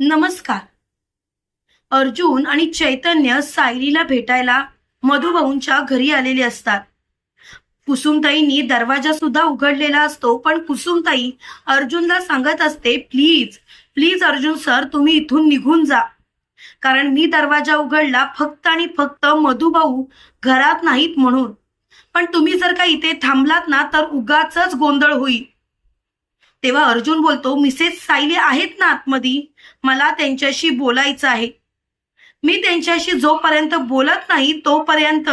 नमस्कार. अर्जुन आणि चैतन्य सायरीला भेटायला मधुभाऊंच्या घरी आलेले असतात. कुसुमताईंनी दरवाजा सुद्धा उघडलेला असतो पण कुसुमताई अर्जुनला सांगत असते प्लीज प्लीज अर्जुन सर तुम्ही इथून निघून जा. कारण मी दरवाजा उघडला फक्त आणि फक्त मधुभाऊ घरात नाहीत म्हणून. पण तुम्ही जर का इथे थांबलात ना तर उगाच गोंधळ होईल. तेव्हा अर्जुन बोलतो मिसेस सायली आहेत ना आतमध्ये मला त्यांच्याशी बोलायचं आहे. मी त्यांच्याशी जोपर्यंत बोलत नाही तोपर्यंत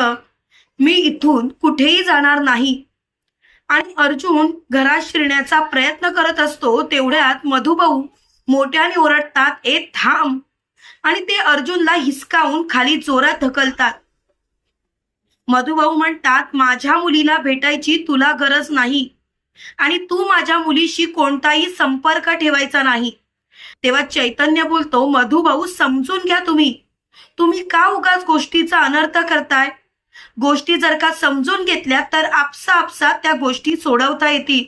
मी इथून कुठेही जाणार नाही. आणि अर्जुन घरात शिरण्याचा प्रयत्न करत असतो तेवढ्यात मधुभाऊ मोठ्याने ओरडतात ए थांब. आणि ते अर्जुनला हिसकावून खाली जोरात ढकलतात. मधुभाऊ म्हणतात माझ्या मुलीला भेटायची तुला गरज नाही. आणि तू माझ्या मुलीशी कोणताही संपर्क ठेवायचा नाही. तेव्हा चैतन्य बोलतो मधुभाऊ समजून घ्या तुम्ही. तुम्ही का उगाच गोष्टीचा अनर्थ करताय? गोष्टी जर का समजून घेतल्या तर आपसा आपसा त्या गोष्टी सोडवता येतील.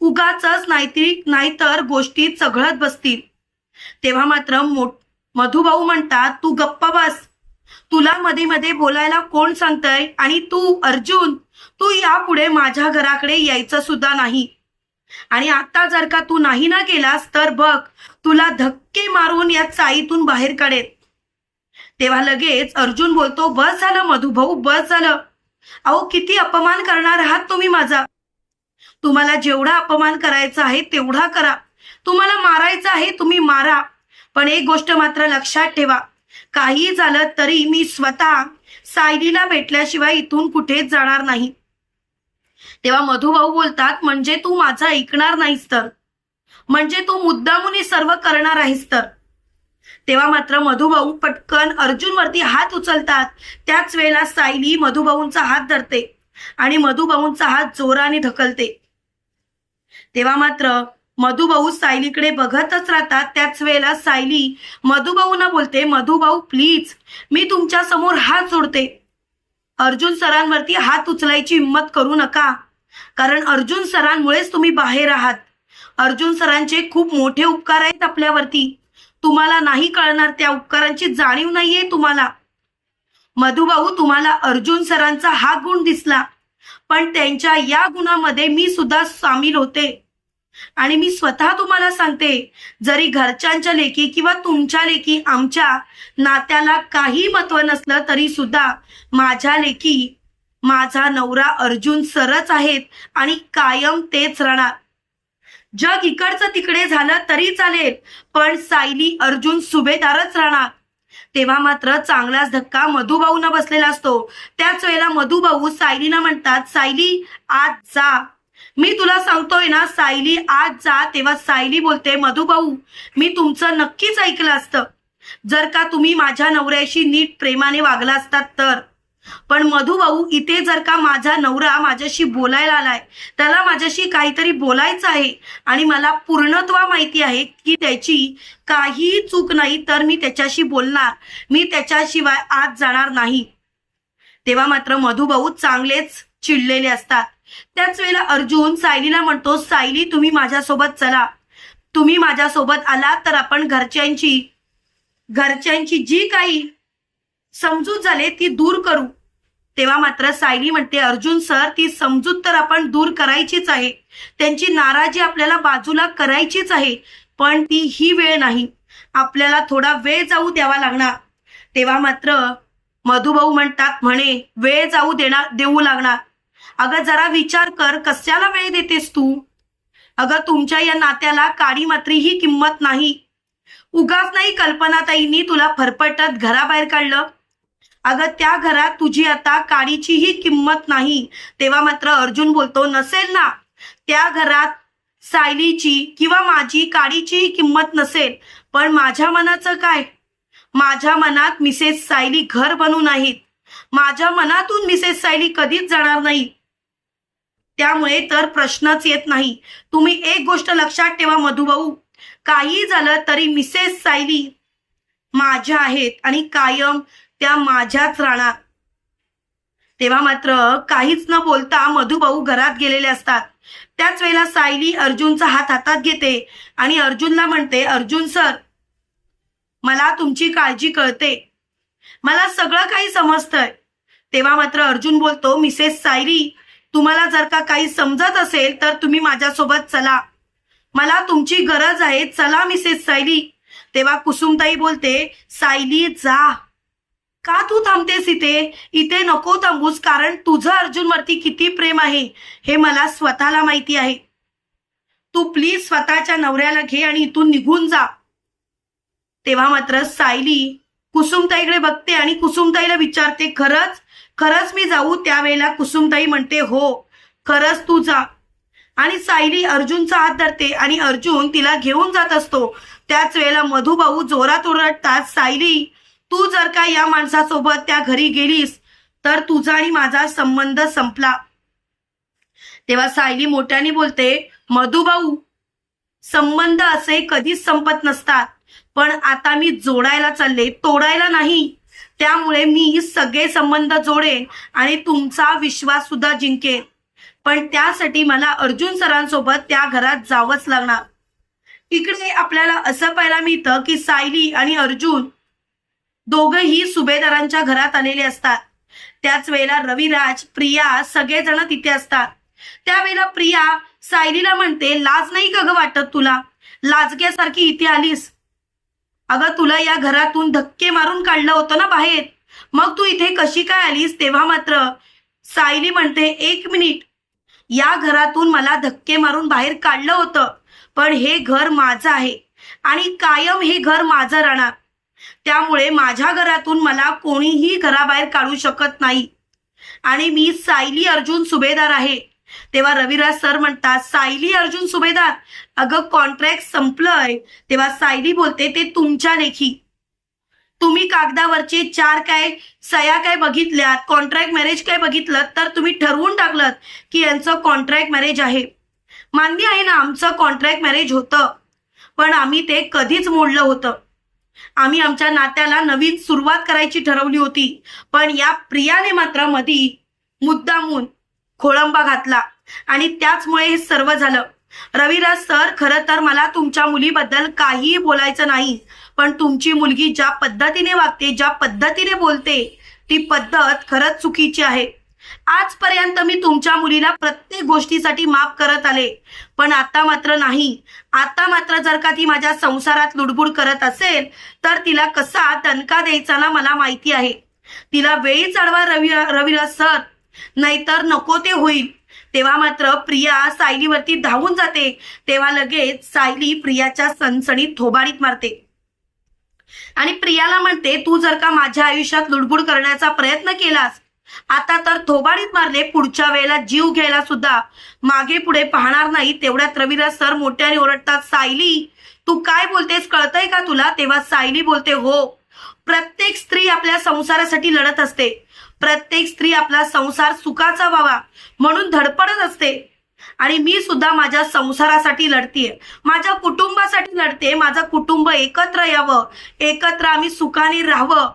उगाच नाहीतरी नाहीतर गोष्टी चघळत बसतील. तेव्हा मात्र मो मधुभाऊ म्हणतात तू गप्प बस. तुला मध्ये मध्ये बोलायला कोण सांगतय? आणि तू अर्जुन तू यापुढे माझ्या घराकडे यायचं सुद्धा नाही. आणि आता जर का तू नाही ना गेलास तर बघ तुला धक्के मारून या चाईतून बाहेर काढेल तेव्हा लगेच अर्जुन बोलतो बस झालं मधुभाऊ बस झालं. अहो किती अपमान करणार आहात तुम्ही माझा. तुम्हाला जेवढा अपमान करायचा आहे तेवढा करा. तुम्हाला मारायचं आहे तुम्ही मारा. पण एक गोष्ट मात्र लक्षात ठेवा. काही झालं तरी मी स्वतः सायलीला भेटल्याशिवाय इथून कुठेच जाणार नाही. तेव्हा मधुभाऊ बोलतात म्हणजे तू माझा ऐकणार नाहीस तर? म्हणजे तू मुद्दामुनी सर्व करणार आहेस तर? तेव्हा मात्र मधुभाऊ पटकन अर्जुनवरती हात उचलतात. त्याच वेळेला सायली मधुभाऊंचा हात धरते आणि मधुभाऊंचा हात जोराने ढकलते. तेव्हा मात्र मधुभाऊ सायलीकडे बघतच राहतात. त्याच वेळेला सायली मधुभाऊना बोलते मधुभाऊ प्लीज मी तुमच्यासमोर हात जोडते. अर्जुन सरांवरती हात उचलायची हिंमत करू नका. कारण अर्जुन सरांमुळेच तुम्ही बाहेर आहात. अर्जुन सरांचे खूप मोठे उपकार आहेत आपल्यावरती. तुम्हाला नाही कळणार त्या उपकारांची जाणीव नाहीये तुम्हाला. मधुभाऊ तुम्हाला अर्जुन सरांचा हा गुण दिसला. पण त्यांच्या या गुणामध्ये मी सुद्धा सामील होते. आणि मी स्वतः तुम्हाला सांगते जरी घरच्यांच्या लेखी किंवा तुमच्या लेखी आमच्या नात्याला काही महत्त्व नसलं तरी सुद्धा माझ्या लेखी माझा नवरा अर्जुन सरच आहेत आणि कायम तेच राहणार. जग इकडचं तिकडे झालं तरी चालेल पण सायली अर्जुन सुभेदारच राहणार. तेव्हा मात्र चांगलाच धक्का मधुभाऊना बसलेला असतो. त्याच वेळेला मधुभाऊ सायलीना म्हणतात सायली आज जा. मी तुला सांगतोय ना सायली आज जा तेव्हा सायली बोलते मधुभाऊ मी तुमचं नक्कीच ऐकलं असतं. जर का तुम्ही माझ्या नवऱ्याशी नीट प्रेमाने वागला असतात तर. पण मधुभाऊ इथे जर का माझा नवरा माझ्याशी बोलायला आलाय त्याला माझ्याशी काहीतरी बोलायचं आहे आणि मला पूर्णत्वा माहिती आहे की त्याची काही चूक नाही तर मी त्याच्याशी बोलणार. मी त्याच्याशिवाय आज जाणार नाही. तेव्हा मात्र मधुभाऊ चांगलेच चिडलेले असतात. त्याच वेळेला अर्जुन सायलीला म्हणतो सायली तुम्ही माझ्यासोबत चला. तुम्ही माझ्यासोबत आलात तर आपण घरच्यांची घरच्यांची जी काही समजूत झाले ती दूर करू. तेव्हा मात्र सायली म्हणते अर्जुन सर ती समजूत तर आपण दूर करायचीच आहे. त्यांची नाराजी आपल्याला बाजूला करायचीच आहे पण ती ही वेळ नाही. आपल्याला थोडा वेळ जाऊ द्यावा लागणार. तेव्हा मात्र मधुभाऊ म्हणतात म्हणे वेळ जाऊ देणार देऊ लागणार. अगं जरा विचार कर कशाला वेळ देतेस तू? अगं तुमच्या या नात्याला काडी मात्री ही किंमत नाही. उगाच नाही कल्पनाताईंनी तुला फरफटत घराबाहेर काढलं. अगं त्या घरात तुझी आता काडीचीही किंमत नाही. तेव्हा मात्र अर्जुन बोलतो नसेल ना त्या घरात सायलीची किंवा माझी काडीचीही किंमत नसेल. पण माझ्या मनाचं काय? माझ्या मनात मिसेस सायली घर बनून आहेत. माझ्या मनातून मिसेस सायली कधीच जाणार नाही त्यामुळे तर प्रश्नच येत नाही. तुम्ही एक गोष्ट लक्षात ठेवा मधुभाऊ. काही झालं तरी मिसेस सायली माझ्या आहेत आणि कायम त्या माझ्याच राहणार. तेव्हा मात्र काहीच न बोलता मधुभाऊ घरात गेलेले असतात. त्याच वेळेला सायली अर्जुनचा हात हातात घेते आणि अर्जुनला म्हणते अर्जुन सर मला तुमची काळजी कळते. मला सगळं काही समजतंय. तेव्हा मात्र अर्जुन बोलतो मिसेस सायली तुम्हाला जर का काही समजत असेल तर तुम्ही माझ्यासोबत चला. मला तुमची गरज आहे. चला मिसेस सायली. तेव्हा कुसुमताई बोलते सायली जा. का तू थांबतेस इथे? इथे नको थांबूस कारण तुझं अर्जुनवरती किती प्रेम आहे हे मला स्वतःला माहिती आहे. तू प्लीज स्वतःच्या नवऱ्याला घे आणि इथून निघून जा. तेव्हा मात्र सायली कुसुमताईकडे बघते आणि कुसुमताईला विचारते खरंच खरंच मी जाऊ त्यावेळेला कुसुमताई म्हणते हो खरंच तू जा. आणि सायली अर्जुनचा हात धरते आणि अर्जुन तिला घेऊन जात असतो. त्याच वेळेला मधुभाऊ जोरात ओरडतात सायली तू जर का या माणसासोबत त्या घरी गेलीस तर तुझा आणि माझा संबंध संपला. तेव्हा सायली मोठ्याने बोलते मधुभाऊ संबंध असे कधीच संपत नसतात पण आता मी जोडायला चालले तोडायला नाही. त्यामुळे मी सगळे संबंध जोडेन आणि तुमचा विश्वास सुद्धा जिंकेन. पण त्यासाठी मला अर्जुन सरांसोबत त्या घरात जावंच लागणार. इकडे आपल्याला असं पाहायला मिळतं की सायली आणि अर्जुन दोघही सुभेदारांच्या घरात आलेले असतात. त्याच वेळेला रविराज प्रिया सगळेजण तिथे असतात. त्यावेळेला प्रिया सायलीला म्हणते लाज नाही का ग वाटत तुला? लाजग्यासारखी इथे आलीस. अगं तुला या घरातून धक्के मारून काढलं होतं ना बाहेर. मग तू इथे कशी काय आलीस तेव्हा मात्र? सायली म्हणते एक मिनिट. या घरातून मला धक्के मारून बाहेर काढलं होतं पण हे घर माझं आहे आणि कायम हे घर माझं राहणार. त्यामुळे माझ्या घरातून मला कोणीही घराबाहेर काढू शकत नाही आणि मी सायली अर्जुन सुभेदार आहे. तेव्हा रविराज सर म्हणतात सायली अर्जुन सुभेदार अगं कॉन्ट्रॅक्ट संपलंय. तेव्हा सायली बोलते ते तुमच्या लेखी. तुम्ही कागदावरचे चार काय सया काय बघितल्यात कॉन्ट्रॅक्ट मॅरेज काय बघितलं तर तुम्ही ठरवून टाकलं की यांचं कॉन्ट्रॅक्ट मॅरेज आहे. मान्य आहे ना आमचं कॉन्ट्रॅक्ट मॅरेज होतं. पण आम्ही ते कधीच मोडलं होतं. आम्ही आमच्या नात्याला नवीन सुरुवात करायची ठरवली होती. पण या प्रियाने मात्र मधी मुद्दामून खोळंबा घातला. आणि त्याचमुळे हे सर्व झालं. रविराज सर खरं तर मला तुमच्या मुलीबद्दल काहीही बोलायचं नाही पण तुमची मुलगी ज्या पद्धतीने वागते ज्या पद्धतीने बोलते ती पद्धत खरंच चुकीची आहे. आजपर्यंत मी तुमच्या मुलीला प्रत्येक गोष्टीसाठी माफ करत आले पण आता मात्र नाही. आता मात्र जर का ती माझ्या संसारात लुडबुड करत असेल तर तिला कसा दणका द्यायचा ना मला माहिती आहे. तिला वेळी चढवा रवी रविराज सर नाहीतर नको ते होईल. तेव्हा मात्र प्रिया सायलीवरती धावून जाते. तेव्हा लगेच सायली प्रियाच्या सणसणीत थोबाडीत मारते. आणि प्रियाला म्हणते तू जर का माझ्या आयुष्यात लुडबुड करण्याचा प्रयत्न केलास आता तर थोबाडीत मारले पुढच्या वेळेला जीव घ्यायला सुद्धा. मागे पुढे पाहणार नाही तेवढ्यात रवीला सर मोठ्याने ओरडतात सायली तू काय बोलतेस कळतंय का तुला? तेव्हा सायली बोलते हो प्रत्येक स्त्री आपल्या संसारासाठी लढत असते. प्रत्येक स्त्री आपला संसार सुखाचा व्हावा म्हणून धडपडत असते. आणि मी सुद्धा माझ्या संसारासाठी लढतीये. माझ्या कुटुंबासाठी लढते माझं कुटुंब एकत्र यावं. एकत्र आम्ही सुखाने राहावं.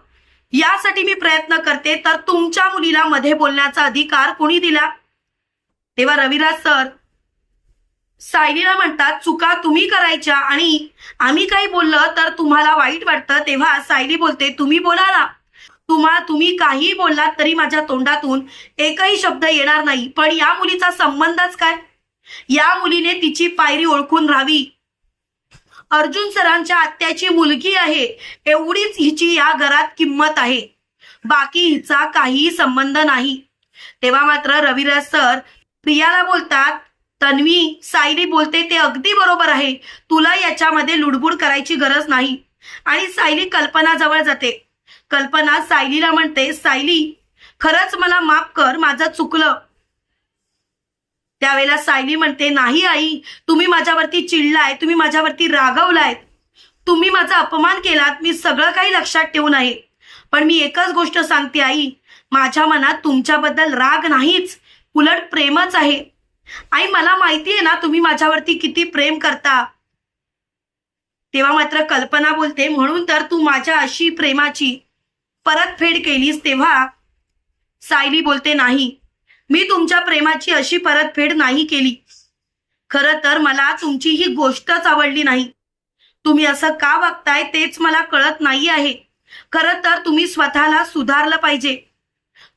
यासाठी मी प्रयत्न करते. तर तुमच्या मुलीला मध्ये बोलण्याचा अधिकार कोणी दिला? तेव्हा रविराज सर सायलीला म्हणतात चुका तुम्ही करायच्या आणि आम्ही काही बोललं तर तुम्हाला वाईट वाटतं. तेव्हा सायली बोलते तुम्ही बोला ना. तुम्हा तुम्ही काहीही बोललात तरी माझ्या तोंडातून एकही शब्द येणार नाही. पण या मुलीचा संबंधच काय? या मुलीने तिची पायरी ओळखून राहावी. अर्जुन सरांच्या आत्याची मुलगी आहे. एवढीच हिची या घरात किंमत आहे. बाकी हिचा काहीही संबंध नाही. तेव्हा मात्र रविराज सर प्रियाला बोलतात तन्वी सायली बोलते ते अगदी बरोबर आहे. तुला याच्यामध्ये लुडबुड करायची गरज नाही. आणि सायली कल्पना जवळ जाते. कल्पना सायलीला म्हणते सायली खरंच मला माफ कर माझं चुकलं. त्यावेळेला सायली म्हणते नाही आई तुम्ही माझ्यावरती चिडलाय तुम्ही माझ्यावरती रागवलाय. तुम्ही माझा अपमान केलात मी सगळं काही लक्षात ठेवून आहे. पण मी एकच गोष्ट सांगते आई माझ्या मनात तुमच्याबद्दल राग नाहीच उलट प्रेमच आहे. आई मला माहिती आहे ना तुम्ही माझ्यावरती किती प्रेम करता. तेव्हा मात्र कल्पना बोलते म्हणून तर तू माझ्या अशी प्रेमाची परतफेड केलीस तेव्हा सायली बोलते नाही मी तुमच्या प्रेमाची अशी परतफेड नाही केली. खरं तर मला तुमची ही गोष्टच आवडली नाही. तुम्ही असं का वागताय तेच मला कळत नाही आहे. खरं तर तुम्ही स्वतःला सुधारलं पाहिजे.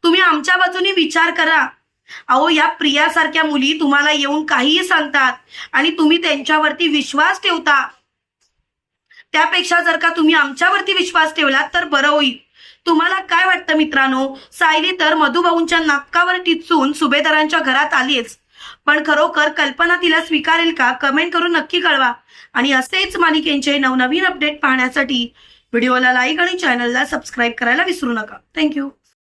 तुम्ही आमच्या बाजूने विचार करा. अहो या प्रियासारख्या मुली तुम्हाला येऊन काहीही सांगतात आणि तुम्ही त्यांच्यावरती विश्वास ठेवता. त्यापेक्षा जर का तुम्ही आमच्यावरती विश्वास ठेवलात तर बरं होईल. तुम्हाला काय वाटतं मित्रांनो? सायली तर मधुभाऊंच्या नाकावर टिचून सुभेदारांच्या घरात आलीच. पण खरोखर कल्पना तिला स्वीकारेल का? कमेंट करून नक्की कळवा. आणि असेच मालिकेंचे नवनवीन अपडेट पाहण्यासाठी व्हिडिओला लाईक आणि चॅनलला सबस्क्राईब करायला विसरू नका. थँक्यू